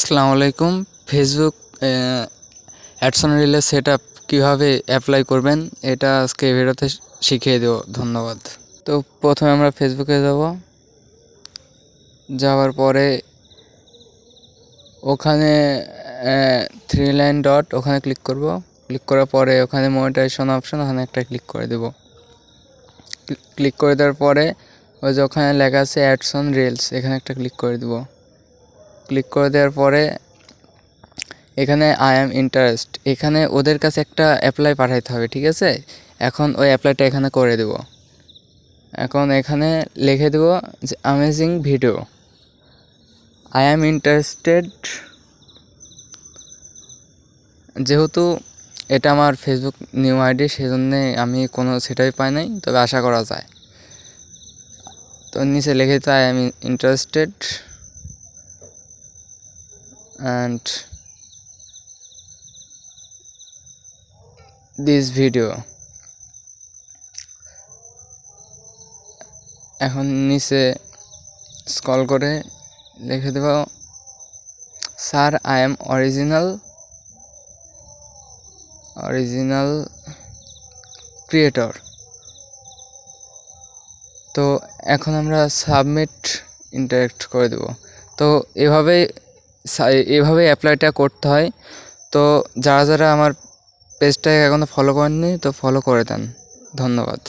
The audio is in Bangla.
আসসালামু আলাইকুম। ফেসবুক অ্যাডসন রিলে সেট আপ কীভাবে অ্যাপ্লাই করবেন, এটা আজকে ভিডিওতে শিখিয়ে দেবো। ধন্যবাদ। তো প্রথমে আমরা ফেসবুকে যাব। যাওয়ার পরে ওখানে থ্রি লাইন ডট ওখানে ক্লিক করব। ক্লিক করার পরে ওখানে মনিটাইজেশন অপশন ওখানে একটা ক্লিক করে দেব। ক্লিক করে দেওয়ার পরে ওই যে ওখানে লেখা আছে অ্যাডসন রিলস এখানে একটা ক্লিক করে দেবো। ক্লিক করে দেওয়ার পরে এখানে আই অ্যাম ইন্টারেস্ট এখানে ওদের কাছে একটা অ্যাপ্লাই পাঠাইতে হবে, ঠিক আছে? এখন ওই অ্যাপ্লাইটা এখানে করে দেব। এখন এখানে লিখে দেব যে amazing video I am interested যেহেতু এটা আমার ফেসবুক নিউ আইডি সেজন্যে আমি কোনো সেটাই পাই নাই, তবে আশা করা যায়। তো নিচে লিখে দিতে I am interested and this video. এখন নিচে স্কল করে লিখে দেব, sir I am original original creator তো এখন আমরা সাবমিট ইন্টারেক্ট করে দেব। তো এভাবেই এভাবে অ্যাপ্লাইটা করতে হয়। তো যারা যারা আমার পেজটাকে এখনও ফলো করেননি, তো ফলো করে দেন। ধন্যবাদ।